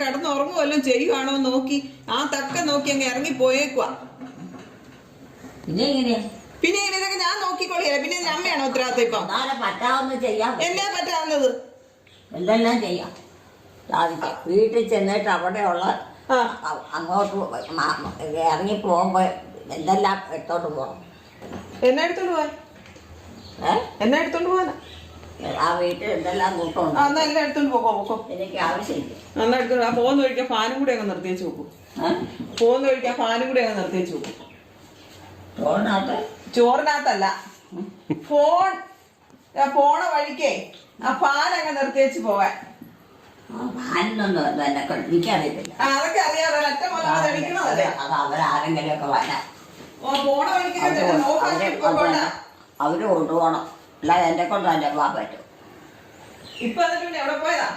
കിടന്നുറങ്ങുമല്ലോ ചെയ്യുവാണോ നോക്കി ആ തക്ക നോക്കി അങ്ങ് ഇറങ്ങി പോയേക്കുവാ പിന്നെ ഇങ്ങനെ പിന്നെ ഇങ്ങനെ ഇതൊക്കെ ഞാൻ നോക്കിക്കൊള്ളിയല്ല പിന്നെ അമ്മയാണോ ഉത്തരവാദിത്തം ഇപ്പം? എന്നാലും പറ്റാവുന്ന ചെയ്യാം എന്നാ പറ്റാവുന്നത്? എന്തെല്ലാം ചെയ്യാം? സാധിക്കാം വീട്ടിൽ ചെന്നിട്ട് അവിടെയുള്ള ആ. അങ്ങോട്ട് മ- മ- ഇറങ്ങി പോകുമ്പോൾ എന്തെല്ലാം എടുത്തോട്ട് പോകണം എന്നാ എടുത്തോണ്ട് പോവാൻ? ഏ? എന്നാ എടുത്തോണ്ട് പോവാനാ? ആ വീട്ടിൽ എന്തെല്ലാം കൂട്ടമുണ്ട് ആ എന്നാ എല്ലാം എടുത്തോണ്ട് പോക്കോ പോക്കോ. എനിക്ക് ആവശ്യമില്ല. എന്നാ എടുത്തോണ്ട് ആ പോകുന്ന വഴിക്ക് ഫാനും കൂടെ അങ്ങ് നിർത്തിയേച്ച് നോക്കൂ ഏ പോകുന്ന വഴിക്കാൻ ഫാനും കൂടെ അങ്ങ് നോക്കൂ ചോറിനകത്ത് ചോറിനകത്തല്ല. ഫോൺ ആ പോണ വഴിക്കേ ആ ഫാൻ അങ്ങ് നിർത്തിയേച്ച് പോവാൻ ഫാനിനൊന്നും എന്നെ കൊണ്ട് എനിക്കറിയത്തില്ല. ആ അതൊക്കെ ഒറ്റ മുതൽ അത് വരാം. പോണ വഴിക്ക് അവർ പോകണ്ട അവർ കൊണ്ടുപോകണം. അല്ലാതെ എന്നെ കൊണ്ട് എന്റെ പോകാൻ പറ്റും. ഇപ്പൊ എവിടെ പോയതാ?